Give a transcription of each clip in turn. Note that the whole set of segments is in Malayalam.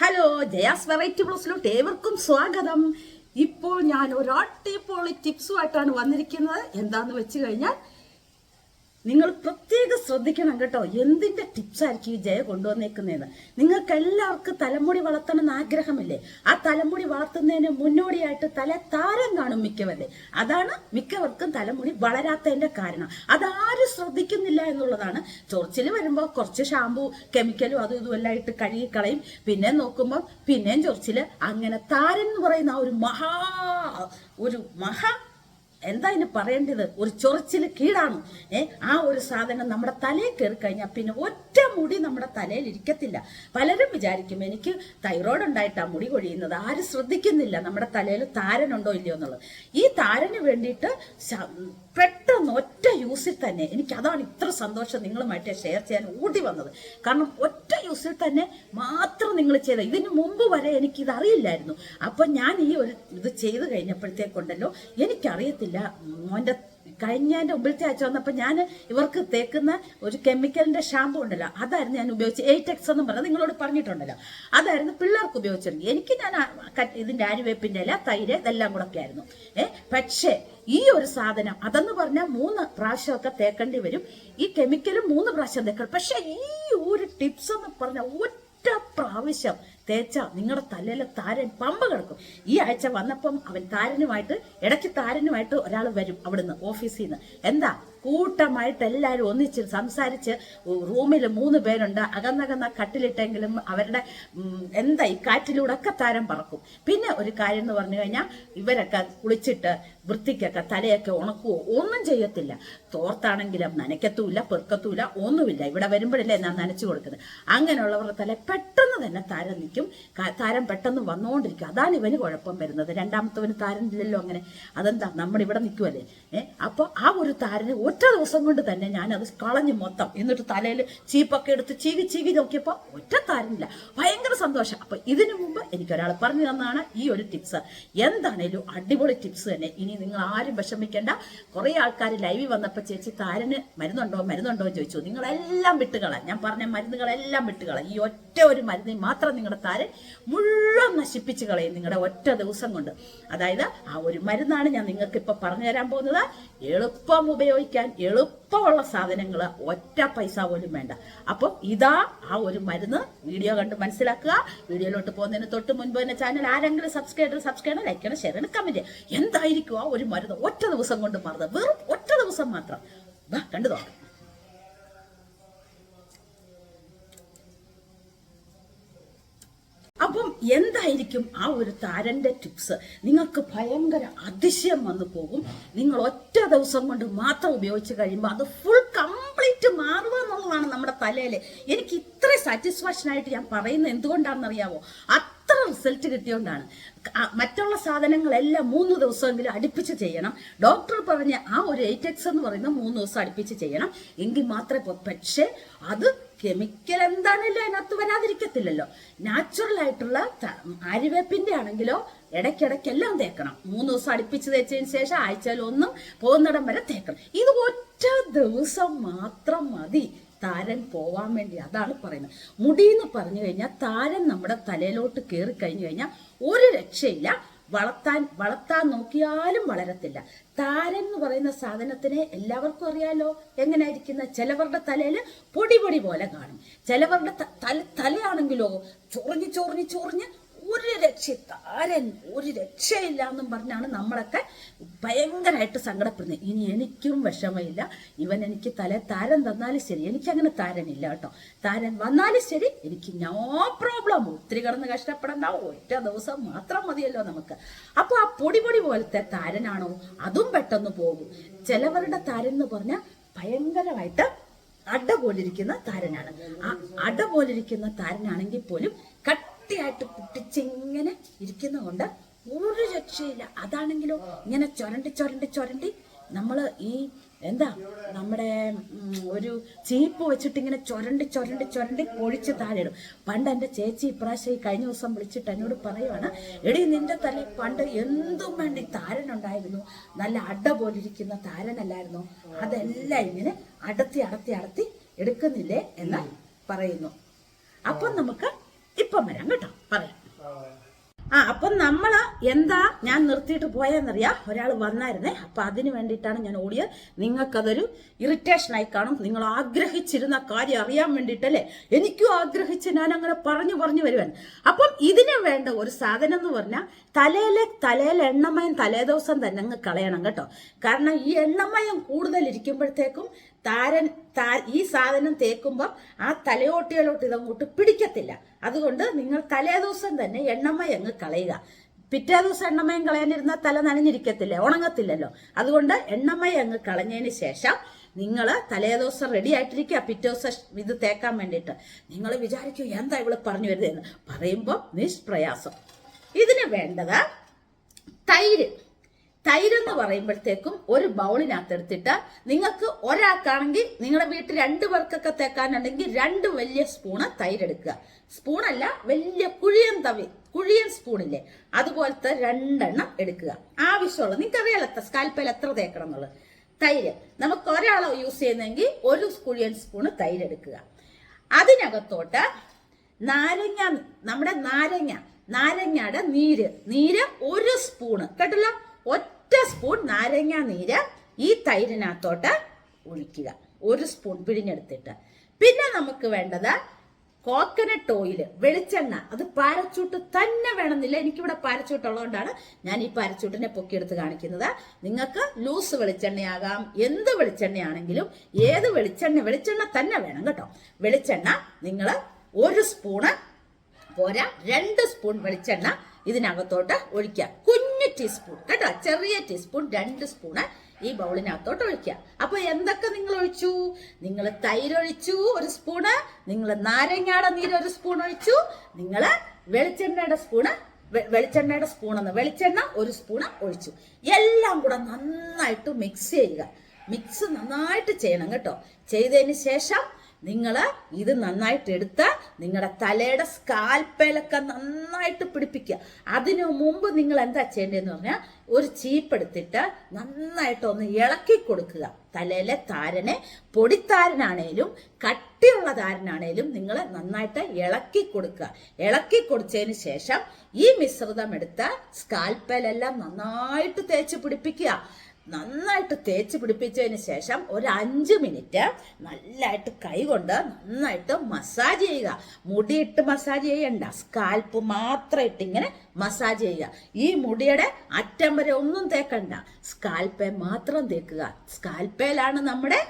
ഹലോ ജയാസ് വെറൈറ്റി ബ്ലോസിലോട്ട് ഏവർക്കും സ്വാഗതം. ഇപ്പോൾ ഞാൻ ഒരു അടിപൊളി ടിപ്സുമായിട്ടാണ് വന്നിരിക്കുന്നത്. എന്താന്ന് വെച്ച് കഴിഞ്ഞാൽ നിങ്ങൾ പ്രത്യേകം ശ്രദ്ധിക്കണം കേട്ടോ. എന്തിന്റെ ടിപ്സ് ആയിരിക്കും ഈ ജയ കൊണ്ടുവന്നേക്കുന്നതെന്ന്? നിങ്ങൾക്ക് എല്ലാവർക്കും തലമുടി വളർത്തണം എന്ന് ആഗ്രഹമില്ലേ? ആ തലമുടി വളർത്തുന്നതിന് മുന്നോടിയായിട്ട് തല താരം കാണും മിക്കവരുടെ. അതാണ് മിക്കവർക്കും തലമുടി വളരാത്തതിന്റെ കാരണം. അതാരും ശ്രദ്ധിക്കുന്നില്ല എന്നുള്ളതാണ്. ചൊറിച്ചിൽ വരുമ്പോൾ കുറച്ച് ഷാമ്പു കെമിക്കലും അതും ഇതും എല്ലാം ഇട്ട് കഴുകിക്കളയും. പിന്നെ നോക്കുമ്പോൾ പിന്നെയും ചൊറിച്ചിൽ അങ്ങനെ താരൻ എന്ന് പറയുന്ന ആ ഒരു മഹാ ഒരു മഹാ എന്താ ഇനി പറയേണ്ടത്? ഒരു ചൊറിച്ചിൽ കീടാണ്. ഏ ആ ഒരു സാധനം നമ്മുടെ തലയിൽ കയറി കഴിഞ്ഞാൽ പിന്നെ ഒറ്റ മുടി നമ്മുടെ തലയിൽ ഇരിക്കത്തില്ല. പലരും വിചാരിക്കും എനിക്ക് തൈറോയ്ഡ് ഉണ്ടായിട്ടാണ് മുടി കൊഴിയുന്നത്. ആരും ശ്രദ്ധിക്കുന്നില്ല നമ്മുടെ തലയിൽ താരനുണ്ടോ ഇല്ലയോ എന്നുള്ളത്. ഈ താരന് വേണ്ടിയിട്ട് പെട്ടെന്ന് ഒറ്റ യൂസിൽ തന്നെ എനിക്ക് അതാണ് ഇത്ര സന്തോഷം നിങ്ങളുമായിട്ട് ഷെയർ ചെയ്യാൻ ഓടി വന്നത്. കാരണം ഒറ്റ യൂസിൽ തന്നെ മാത്രം നിങ്ങൾ ചെയ്ത ഇതിന് മുമ്പ് വരെ എനിക്ക് ഇത് അറിയില്ലായിരുന്നു. അപ്പൊ ഞാൻ ഈ ഒരു ഇത് ചെയ്ത് കഴിഞ്ഞപ്പോഴത്തേക്കുണ്ടല്ലോ എനിക്കറിയത്തില്ല മോന്റെ കഴിഞ്ഞതിന്റെ മുമ്പിലത്തെ ആഴ്ച വന്നപ്പോൾ ഞാൻ ഇവർക്ക് തേക്കുന്ന ഒരു കെമിക്കലിന്റെ ഷാമ്പു ഉണ്ടല്ലോ അതായിരുന്നു ഞാൻ ഉപയോഗിച്ച് എയ്റ്റ് എക്സ് എന്നും പറഞ്ഞത് നിങ്ങളോട് പറഞ്ഞിട്ടുണ്ടല്ലോ. അതായിരുന്നു പിള്ളേർക്ക് ഉപയോഗിച്ചിരുന്നത് എനിക്ക് ഞാൻ ഇതിന്റെ ആര്യവേപ്പിന്റെ ഇല തൈര് ഇതെല്ലാം കൂടെ ഒക്കെ ആയിരുന്നു. ഏഹ് പക്ഷേ ഈ ഒരു സാധനം അതെന്ന് പറഞ്ഞാൽ മൂന്ന് പ്രാവശ്യമൊക്കെ തേക്കേണ്ടി വരും. ഈ കെമിക്കലും മൂന്ന് പ്രാവശ്യം തേക്കണം. പക്ഷെ ഈ ഒരു ടിപ്സ് എന്ന് പറഞ്ഞാൽ ഒറ്റ പ്രാവശ്യം തേച്ച നിങ്ങളുടെ തലയിലെ താരൻ പമ്പ കിടക്കും. ഈ ആഴ്ച വന്നപ്പം അവൻ താരനുമായിട്ട് ഇടയ്ക്ക് താരനുമായിട്ട് ഒരാൾ വരും അവിടുന്ന് ഓഫീസിൽ നിന്ന് എന്താ? കൂട്ടമായിട്ട് എല്ലാവരും ഒന്നിച്ച് സംസാരിച്ച് റൂമിൽ മൂന്ന് പേരുണ്ട്. അകന്നകന്ന കട്ടിലിട്ടെങ്കിലും അവരുടെ എന്താ ഈ കാറ്റിലൂടെ ഒക്കെ താരം പറക്കും. പിന്നെ ഒരു കാര്യം എന്ന് പറഞ്ഞു കഴിഞ്ഞാൽ ഇവരൊക്കെ കുളിച്ചിട്ട് വൃത്തിക്കൊക്കെ തലയൊക്കെ ഉണക്കുവോ? ഒന്നും ചെയ്യത്തില്ല. തോർത്താണെങ്കിലും നനയ്ക്കത്തുമില്ല പെറുക്കത്തുമില്ല ഒന്നുമില്ല. ഇവിടെ വരുമ്പോഴല്ലേ ഞാൻ നനച്ചു കൊടുക്കുന്നത്. അങ്ങനെയുള്ളവരുടെ തല പെട്ടെന്ന് തന്നെ താരം നിൽക്കും. ക- താരം പെട്ടെന്ന് വന്നുകൊണ്ടിരിക്കും അതാണ് ഇവന് കുഴപ്പം വരുന്നത്. രണ്ടാമത്തവന് താരം ഇല്ലല്ലോ അങ്ങനെ. അതെന്താ? നമ്മൾ ഇവിടെ നിൽക്കുമല്ലേ ഏഹ് അപ്പോൾ ആ ഒരു താരനെ ഒറ്റ ദിവസം കൊണ്ട് തന്നെ ഞാൻ അത് കളഞ്ഞു മൊത്തം. എന്നിട്ട് തലയിൽ ചീപ്പൊക്കെ എടുത്ത് ചീകി ചീകി നോക്കിയപ്പോൾ ഒറ്റ താരനില്ല ഭയങ്കര സന്തോഷം. അപ്പൊ ഇതിനു മുമ്പ് എനിക്ക് ഒരാൾ പറഞ്ഞു തന്നതാണ് ഈ ഒരു ടിപ്സ്. എന്താണേലും അടിപൊളി ടിപ്സ് തന്നെ. ഇനി നിങ്ങൾ ആരും വിഷമിക്കേണ്ട. കുറെ ആൾക്കാർ ലൈവിൽ വന്നപ്പോൾ ചേച്ചി താരന് മരുന്നുണ്ടോ മരുന്നുണ്ടോ ചോദിച്ചു. നിങ്ങളെല്ലാം വിട്ടുകള ഞാൻ പറഞ്ഞ മരുന്നുകളെല്ലാം വിട്ടുകള ഈ ഒറ്റ ഒരു മരുന്നിൽ മാത്രം നിങ്ങളുടെ താരൻ മുഴുവൻ നശിപ്പിച്ച് കളയും നിങ്ങളുടെ ഒറ്റ ദിവസം കൊണ്ട്. അതായത് ആ ഒരു മരുന്നാണ് ഞാൻ നിങ്ങൾക്ക് ഇപ്പൊ പറഞ്ഞു തരാൻ പോകുന്നത്. എളുപ്പം ഉപയോഗിക്കാൻ എളുപ്പമുള്ള സാധനങ്ങൾ ഒറ്റ പൈസ പോലും വേണ്ട. അപ്പം ഇതാ ആ ഒരു മരുന്ന്. വീഡിയോ കണ്ട് മനസ്സിലാക്കുക. വീഡിയോയിലോട്ട് പോകുന്നതിന് തൊട്ട് മുൻപ് തന്നെ ചാനൽ ആരെങ്കിലും സബ്സ്ക്രൈബ് സബ്സ്ക്രൈബ് ചെയ്യണം ലൈക്ക് ചെയ്യണം ഷെയർ ചെയ്യണം കമന്റ് എന്തായിരിക്കും ആ ഒരു മരുന്ന് ഒറ്റ ദിവസം കൊണ്ട് മറന്നത്? വെറും ഒറ്റ ദിവസം മാത്രം. കണ്ടു നോക്കാം അപ്പം എന്തായിരിക്കും ആ ഒരു താരന്റെ ടിപ്സ് നിങ്ങൾക്ക് ഭയങ്കര അതിശയം വന്നു പോകും. നിങ്ങൾ ഒറ്റ ദിവസം കൊണ്ട് മാത്രം ഉപയോഗിച്ച് കഴിയുമ്പോൾ അത് ഫുൾ കംപ്ലീറ്റ് മാറുക എന്നുള്ളതാണ് നമ്മുടെ തലയിൽ. എനിക്ക് ഇത്ര സാറ്റിസ്ഫാക്ഷൻ ആയിട്ട് ഞാൻ പറയുന്നത് എന്തുകൊണ്ടാണെന്നറിയാവോ? അത്ര റിസൾട്ട് കിട്ടിയോണ്ടാണ് മറ്റുള്ള സാധനങ്ങളെല്ലാം മൂന്ന് ദിവസമെങ്കിലും അടുപ്പിച്ച് ചെയ്യണം. ഡോക്ടർ പറഞ്ഞ ആ ഒരു എയ്റ്റ് എക്സ് എന്ന് പറയുന്ന മൂന്ന് ദിവസം അടുപ്പിച്ച് ചെയ്യണം. എങ്കിൽ മാത്രമേ പക്ഷേ അത് കെമിക്കൽ എന്താണല്ലോ അതിനകത്ത് വരാതിരിക്കത്തില്ലല്ലോ. നാച്ചുറൽ ആയിട്ടുള്ള അരിവേപ്പിന്റെ ആണെങ്കിലോ ഇടയ്ക്കിടയ്ക്ക് എല്ലാം തേക്കണം. മൂന്ന് ദിവസം അടുപ്പിച്ച് തേച്ചതിന് ശേഷം ആഴ്ചയിൽ ഒന്നും പോകുന്നിടം വരെ തേക്കണം. ഇത് ഒറ്റ ദിവസം മാത്രം മതി താരൻ പോവാൻ വേണ്ടി അതാണ് പറയുന്നത്. മുടി എന്ന് പറഞ്ഞു കഴിഞ്ഞാൽ താരൻ നമ്മുടെ തലയിലോട്ട് കയറി കഴിഞ്ഞു കഴിഞ്ഞാൽ ഒരു രക്ഷയില്ല. വളർത്താൻ വളർത്താൻ നോക്കിയാലും വളരത്തില്ല. താരൻ എന്ന് പറയുന്ന സാധനത്തിനെ എല്ലാവർക്കും അറിയാലോ? എങ്ങനെ ഇരിക്കുന്ന ചിലവരുടെ തലയിൽ പൊടി പൊടി പോലെ കാണും. ചിലവരുടെ തല തലയാണെങ്കിലോ ചൊറിഞ്ഞ് ചൊറിഞ്ഞ് ചൊറിഞ്ഞ് ഒരു രക്ഷ താരൻ ഒരു രക്ഷയില്ല എന്നും പറഞ്ഞാണ് നമ്മളൊക്കെ ഭയങ്കരമായിട്ട് സങ്കടപ്പെടുന്നത്. ഇനി എനിക്കും വിഷമയില്ല ഇവൻ എനിക്ക് തല താരൻ തന്നാലും ശരി. എനിക്കങ്ങനെ താരനില്ല കേട്ടോ. താരൻ വന്നാലും ശരി. എനിക്ക് നോ പ്രോബ്ലം. ഒത്തിരി കിടന്ന് കഷ്ടപ്പെടണ്ട. ഒറ്റ ദിവസം മാത്രം മതിയല്ലോ നമുക്ക്. അപ്പൊ ആ പൊടി പൊടി പോലത്തെ താരനാണോ? അതും പെട്ടെന്ന് പോകും. ചിലവരുടെ താരൻ എന്ന് പറഞ്ഞാൽ ഭയങ്കരമായിട്ട് അട പോലിരിക്കുന്ന താരനാണ്. ആ അട പോലിരിക്കുന്ന താരനാണെങ്കിൽ പോലും കട്ടിയായിട്ട് പൊട്ടിച്ചിങ്ങനെ ഇരിക്കുന്നതുകൊണ്ട് ഒരു രക്ഷയില്ല. അതാണെങ്കിലോ ഇങ്ങനെ ചൊരണ്ടി ചൊരണ്ടി ചൊരണ്ടി നമ്മൾ ഈ എന്താ നമ്മുടെ ഒരു ചീപ്പ് വെച്ചിട്ട് ഇങ്ങനെ ചൊരണ്ടി ചൊരണ്ടി ചൊരണ്ടി പൊഴിച്ച് ഇടും പണ്ട് എന്റെ ചേച്ചി ഇപ്രാവശ്യം ഈ കഴിഞ്ഞ ദിവസം വിളിച്ചിട്ട് എന്നോട് പറയുവാണ് എടി നിന്റെ തല പണ്ട് എന്തും വേണ്ടി താരനുണ്ടായിരുന്നു. നല്ല അട പോലിരിക്കുന്ന താരനല്ലായിരുന്നു. അതെല്ലാം ഇങ്ങനെ അടത്തി അടത്തി അടത്തി എടുക്കുന്നില്ലേ? എന്ന് പറയുന്നു. അപ്പം നമുക്ക് ഇപ്പം വരാം കേട്ടോ പറയാം. ആ അപ്പം നമ്മൾ എന്താ ഞാൻ നിർത്തിയിട്ട് പോയെന്നറിയാ? ഒരാൾ വന്നായിരുന്നേ അപ്പം അതിന് വേണ്ടിയിട്ടാണ് ഞാൻ ഓടിയത്. നിങ്ങൾക്കതൊരു ഇറിറ്റേഷനായി കാണും. നിങ്ങൾ ആഗ്രഹിച്ചിരുന്ന കാര്യം അറിയാൻ വേണ്ടിയിട്ടല്ലേ? എനിക്കും ആഗ്രഹിച്ച് ഞാൻ അങ്ങനെ പറഞ്ഞു പറഞ്ഞു വരുവാൻ. അപ്പം ഇതിന് വേണ്ട ഒരു സാധനം എന്ന് പറഞ്ഞാൽ തലയിലെ തലയിലെ എണ്ണമയം തലേദിവസം തന്നെ അങ്ങ് കളയണം കേട്ടോ. കാരണം ഈ എണ്ണമയം കൂടുതൽ ഇരിക്കുമ്പോഴത്തേക്കും താരൻ താ ഈ സാധനം തേക്കുമ്പം ആ തലയോട്ടികളോട്ട് ഇതങ്ങോട്ട് പിടിക്കത്തില്ല. അതുകൊണ്ട് നിങ്ങൾ തലേദിവസം തന്നെ എണ്ണമയം അങ്ങ് കളയുക. പിറ്റേ ദിവസം എണ്ണമയം കളയാനിരുന്ന തല നനഞ്ഞിരിക്കത്തില്ലേ? ഉണങ്ങത്തില്ലല്ലോ. അതുകൊണ്ട് എണ്ണമയം അങ്ങ് കളഞ്ഞതിന് ശേഷം നിങ്ങൾ തലേദിവസം റെഡി ആയിട്ടിരിക്കുക. പിറ്റേ ദിവസം ഇത് തേക്കാൻ വേണ്ടിയിട്ട്. നിങ്ങൾ വിചാരിക്കും എന്താ ഇവൾ പറഞ്ഞു വരുന്നതെന്ന്? പറയുമ്പോൾ നിഷ്പ്രയാസം. ഇതിന് വേണ്ടത് തൈര്. തൈര് എന്ന് പറയുമ്പോഴത്തേക്കും ഒരു ബൗളിനകത്ത് എടുത്തിട്ട് നിങ്ങൾക്ക് ഒരാൾക്കാണെങ്കിൽ നിങ്ങളുടെ വീട്ടിൽ രണ്ട് പേർക്കൊക്കെ തേക്കാനുണ്ടെങ്കിൽ രണ്ട് വലിയ സ്പൂണ് തൈര് എടുക്കുക സ്പൂണല്ല വലിയ കുഴിയൻ തവി കുഴിയൻ സ്പൂണില്ലേ അതുപോലത്തെ രണ്ടെണ്ണം എടുക്കുക. ആവശ്യമുള്ള നിങ്ങൾക്ക് അറിയാലോ സ്കാൽപ്പയിൽ എത്ര തേക്കണം എന്നുള്ളത്. തൈര് നമുക്ക് ഒരാളോ യൂസ് ചെയ്യുന്നെങ്കിൽ ഒരു കുഴിയൻ സ്പൂണ് തൈര് എടുക്കുക അതിനകത്തോട്ട് നാരങ്ങ നമ്മുടെ നാരങ്ങ നാരങ്ങയുടെ നീര് നീര് ഒരു സ്പൂണ് കേട്ടല്ലോ? ഒറ്റ സ്പൂൺ നാരങ്ങ നീര് ഈ തൈരിനകത്തോട്ട് ഒഴിക്കുക. ഒരു സ്പൂൺ പിഴിഞ്ഞെടുത്തിട്ട്. പിന്നെ നമുക്ക് വേണ്ടത് കോക്കനട്ട് ഓയിൽ വെളിച്ചെണ്ണ. അത് പാരച്ചൂട്ട് തന്നെ വേണമെന്നില്ല. എനിക്കിവിടെ പാരച്ചൂട്ടുള്ളതുകൊണ്ടാണ് ഞാൻ ഈ പാരച്ചൂട്ടിനെ പൊക്കിയെടുത്ത് കാണിക്കുന്നത്. നിങ്ങൾക്ക് ലൂസ് വെളിച്ചെണ്ണയാകാം. എന്ത് വെളിച്ചെണ്ണയാണെങ്കിലും ഏത് വെളിച്ചെണ്ണ വെളിച്ചെണ്ണ തന്നെ വേണം കേട്ടോ. വെളിച്ചെണ്ണ നിങ്ങൾ ഒരു സ്പൂണ് പോരാ രണ്ട് സ്പൂൺ വെളിച്ചെണ്ണ ഇതിനകത്തോട്ട് ഒഴിക്കുക. ടീസ്പൂൺ കേട്ടോ? ചെറിയ ടീസ്പൂൺ രണ്ട് സ്പൂണ് ഈ ബൗളിനകത്തോട്ട് ഒഴിക്കുക. അപ്പൊ എന്തൊക്കെ നിങ്ങൾ ഒഴിച്ചു? നിങ്ങൾ തൈര് ഒഴിച്ചു ഒരു സ്പൂണ് നിങ്ങൾ നാരങ്ങയുടെ നീര് ഒരു സ്പൂൺ ഒഴിച്ചു. നിങ്ങൾ വെളിച്ചെണ്ണയുടെ സ്പൂണ് വെളിച്ചെണ്ണയുടെ സ്പൂണെന്ന് വെളിച്ചെണ്ണ ഒരു സ്പൂണ് ഒഴിച്ചു. എല്ലാം കൂടെ നന്നായിട്ട് മിക്സ് ചെയ്യുക. മിക്സ് നന്നായിട്ട് ചെയ്യണം കേട്ടോ. ചെയ്തതിന് ശേഷം നിങ്ങൾ ഇത് നന്നായിട്ട് എടുത്ത് നിങ്ങളുടെ തലയുടെ സ്കാൽപ്പേലൊക്കെ നന്നായിട്ട് പിടിപ്പിക്കുക. അതിനു മുമ്പ് നിങ്ങൾ എന്താ ചെയ്യേണ്ടതെന്ന് പറഞ്ഞാൽ ഒരു ചീപ്പ് എടുത്തിട്ട് നന്നായിട്ട് ഒന്ന് ഇളക്കി കൊടുക്കുക. തലയിലെ താരനെ പൊടിത്താരനാണേലും കട്ടിയുള്ള താരനാണേലും നിങ്ങൾ നന്നായിട്ട് ഇളക്കി കൊടുക്കുക. ഇളക്കി കൊടുത്തതിന് ശേഷം ഈ മിശ്രിതം എടുത്ത് സ്കാൽപ്പേലെല്ലാം നന്നായിട്ട് തേച്ച് പിടിപ്പിക്കുക. നന്നായിട്ട് തേച്ച് പിടിപ്പിച്ചതിന് ശേഷം ഒരു അഞ്ച് മിനിറ്റ് നല്ലതായിട്ട് കൈകൊണ്ട് നന്നായിട്ട് മസാജ് ചെയ്യുക. മുടിയിട്ട് മസാജ് ചെയ്യണ്ട. സ്കാൽപ്പ് മാത്രം ഇട്ടിങ്ങനെ മസാജ് ചെയ്യുക. ഈ മുടിയുടെ അറ്റം വരെ ഒന്നും തേക്കണ്ട. സ്കാൽപ്പെ മാത്രം തേക്കുക. സ്കാൽപ്പേലാണ് നമ്മുടെ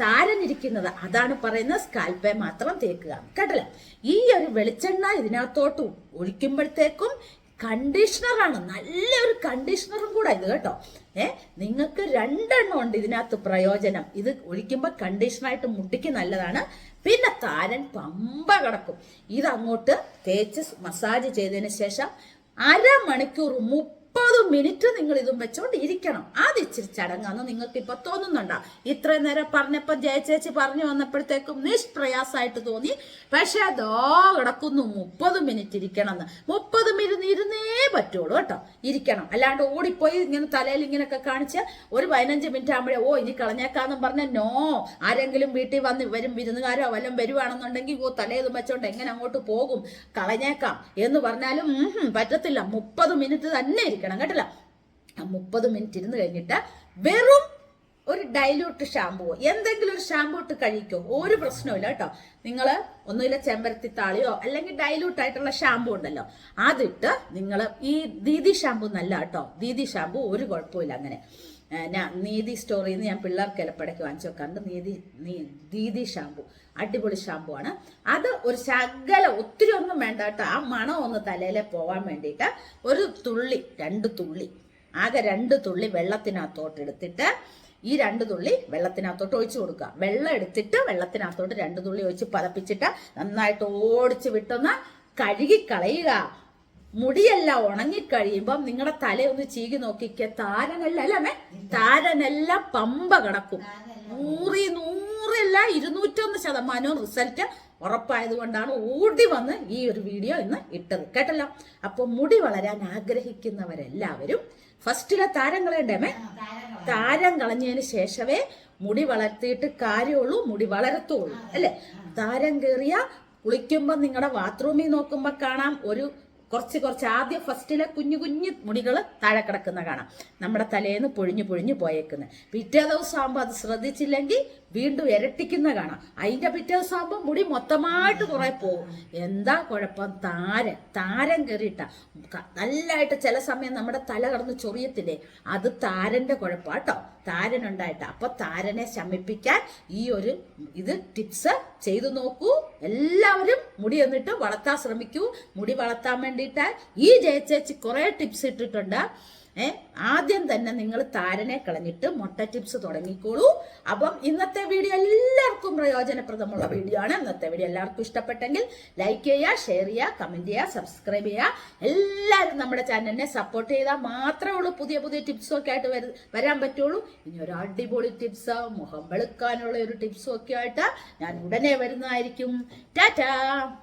താരനിരിക്കുന്നത്. അതാണ് പറയുന്നത് സ്കാൽപ്പേ മാത്രം തേക്കുക. കേട്ടല്ലേ? ഈ ഒരു വെളിച്ചെണ്ണ ഇതിനകത്തോട്ട് ഒഴിക്കുമ്പോഴത്തേക്കും കണ്ടീഷണറാണ്. നല്ലൊരു കണ്ടീഷണറും കൂടെ ഇത് കേട്ടോ. ഏ നിങ്ങൾക്ക് രണ്ടെണ്ണം ഉണ്ട് ഇതിനകത്ത് പ്രയോജനം. ഇത് ഒഴിക്കുമ്പോൾ കണ്ടീഷണറായിട്ട് മുട്ടിക്ക് നല്ലതാണ്. പിന്നെ താരൻ പമ്പ കിടക്കും. ഇത് അങ്ങോട്ട് തേച്ച് മസാജ് ചെയ്തതിന് ശേഷം അരമണിക്കൂർ മുപ്പത് മിനിറ്റ് നിങ്ങൾ ഇതും വെച്ചോണ്ട് ഇരിക്കണം അത് ഇച്ചിരി ചടങ്ങാന്ന് നിങ്ങൾക്ക് ഇപ്പൊ തോന്നുന്നുണ്ടോ? ഇത്രയും നേരം പറഞ്ഞപ്പോ ജയചേച്ചി പറഞ്ഞു വന്നപ്പോഴത്തേക്കും നിഷ്പ്രയാസായിട്ട് തോന്നി. പക്ഷെ അതോ കിടക്കുന്നു. മുപ്പത് മിനിറ്റ് ഇരിക്കണം എന്ന് മുപ്പത് മിനിറ്റ് ഇരുന്നേ പറ്റുള്ളൂ കേട്ടോ. ഇരിക്കണം. അല്ലാണ്ട് ഓടിപ്പോയി ഇങ്ങനെ തലയിൽ ഇങ്ങനെയൊക്കെ കാണിച്ച് ഒരു പതിനഞ്ച് മിനിറ്റ് ആകുമ്പോഴേ ഓ ഇനി കളഞ്ഞേക്കാന്നും പറഞ്ഞ നോ ആരെങ്കിലും വീട്ടിൽ വന്ന് വരും വിരുന്നുകാരോ വല്ലതും വരുവാണെന്നുണ്ടെങ്കിൽ ഓ തലേതും വെച്ചോണ്ട് എങ്ങനെ അങ്ങോട്ട് പോകും? കളഞ്ഞേക്കാം. എന്ന് പറഞ്ഞാലും പറ്റത്തില്ല. മുപ്പത് മിനിറ്റ് തന്നെ ഇരിക്കണം കേട്ടില്ല. മുപ്പത് മിനിറ്റ് ഇരുന്ന് കഴിഞ്ഞിട്ട് വെറും ഒരു ഡൈലൂട്ട് ഷാമ്പൂ എന്തെങ്കിലും ഒരു ഷാമ്പൂ ഇട്ട് കഴിക്കോ ഒരു പ്രശ്നമില്ല കേട്ടോ. നിങ്ങൾ ഒന്നുമില്ല ചെമ്പരത്തി താളിയോ അല്ലെങ്കിൽ ഡൈലൂട്ട് ആയിട്ടുള്ള ഷാമ്പൂ ഉണ്ടല്ലോ അതിട്ട് നിങ്ങൾ ഈ ദീദി ഷാമ്പു നല്ല കേട്ടോ. ദീദി ഷാമ്പു ഒരു കുഴപ്പമില്ല അങ്ങനെ. നീതി സ്റ്റോറിൽ നിന്ന് ഞാൻ പിള്ളേർക്ക് ഇലപ്പടയ്ക്ക് വാങ്ങിച്ചു വെക്കാറുണ്ട് നീതി ദീദി ഷാമ്പു അടിപൊളി ഷാമ്പു ആണ്. അത് ഒരു ശകല ഒത്തിരി ഒന്നും വേണ്ട കേട്ടോ. ആ മണം ഒന്ന് തലയിലെ പോവാൻ വേണ്ടിയിട്ട് ഒരു തുള്ളി രണ്ട് തുള്ളി ആകെ രണ്ട് തുള്ളി വെള്ളത്തിനകത്തോട്ട് എടുത്തിട്ട് ഈ രണ്ട് തുള്ളി വെള്ളത്തിനകത്തോട്ട് ഒഴിച്ചു കൊടുക്കുക. വെള്ളം എടുത്തിട്ട് വെള്ളത്തിനകത്തോട്ട് രണ്ട് തുള്ളി ഒഴിച്ച് പതപ്പിച്ചിട്ട് നന്നായിട്ട് ഓടിച്ച് വിട്ടൊന്ന് കഴുകി കളയുക. മുടിയെല്ലാം ഉണങ്ങിക്കഴിയുമ്പം നിങ്ങളുടെ തലയൊന്ന് ചീകി നോക്കിക്ക. താരനെല്ലാം അല്ലേ താരനെല്ലാം പമ്പ കിടക്കും. നൂറി നൂറില്ല ഇരുന്നൂറ്റൊന്ന് ശതമാനവും റിസൾട്ട് ഉറപ്പായത് കൊണ്ടാണ് ഓടി വന്ന് ഈ ഒരു വീഡിയോ ഇന്ന് ഇട്ടത്. കേട്ടല്ലോ? അപ്പൊ മുടി വളരാൻ ആഗ്രഹിക്കുന്നവരെല്ലാവരും ഫസ്റ്റിലെ താരം കളയണ്ടേമേ താരം കളഞ്ഞതിന് ശേഷമേ മുടി വളർത്തിയിട്ട് കാര്യമുള്ളൂ മുടി വളരത്തുള്ളൂ. അല്ലേ? താരം കയറിയ കുളിക്കുമ്പോൾ നിങ്ങളുടെ ബാത്റൂമിൽ നോക്കുമ്പോൾ കാണാം ഒരു കുറച്ച് കുറച്ച് ആദ്യം ഫസ്റ്റിലെ കുഞ്ഞു കുഞ്ഞു മുടികൾ താഴെ കിടക്കുന്ന കാണാം. നമ്മുടെ തലേന്ന് പൊഴിഞ്ഞു പൊഴിഞ്ഞു പോയേക്കുന്നത് പിറ്റേ ദിവസം ആകുമ്പോൾ അത് ശ്രദ്ധിച്ചില്ലെങ്കിൽ വീണ്ടും ഇരട്ടിക്കുന്ന കാണാം. അതിന്റെ പിറ്റേ ദിവസം ആകുമ്പോൾ മുടി മൊത്തമായിട്ട് കുറെ പോകും എന്താ കുഴപ്പം? താരൻ താരൻ കയറിയിട്ട. നല്ലതായിട്ട് ചില സമയം നമ്മുടെ തല കടന്ന് ചൊറിയത്തില്ലേ? അത് താരന്റെ കുഴപ്പാട്ടോ താരൻ ഉണ്ടായിട്ട് അപ്പൊ താരനെ ശമിപ്പിക്കാൻ ഈ ഒരു ഇത് ടിപ്സ് ചെയ്തു നോക്കൂ. എല്ലാവരും മുടി എന്നിട്ട് വളർത്താൻ ശ്രമിക്കൂ. മുടി വളർത്താൻ വേണ്ടിയിട്ട് ഈ ജയച്ചേച്ചി കുറെ ടിപ്സ് ഇട്ടിട്ടുണ്ട്. ആദ്യം തന്നെ നിങ്ങൾ താരനെ കളഞ്ഞിട്ട് മുട്ട ടിപ്സ് തുടങ്ങിക്കോളൂ. അപ്പം ഇന്നത്തെ വീഡിയോ എല്ലാവർക്കും പ്രയോജനപ്രദമുള്ള വീഡിയോ ആണ്. ഇന്നത്തെ വീഡിയോ എല്ലാവർക്കും ഇഷ്ടപ്പെട്ടെങ്കിൽ ലൈക്ക് ചെയ്യുക ഷെയർ ചെയ്യുക കമന്റ് ചെയ്യുക സബ്സ്ക്രൈബ് ചെയ്യുക. എല്ലാവരും നമ്മുടെ ചാനലിനെ സപ്പോർട്ട് ചെയ്താൽ മാത്രമേ ഉള്ളൂ. പുതിയ പുതിയ ടിപ്സും ഒക്കെ ആയിട്ട് വരു- വരാൻ പറ്റുള്ളൂ. ഇനി ഒരു അടിപൊളി ടിപ്സ് മുഖം വെളുക്കാനുള്ള ഒരു ടിപ്സും ഒക്കെ ആയിട്ട് ഞാൻ ഉടനെ വരുന്നതായിരിക്കും. ടാറ്റാ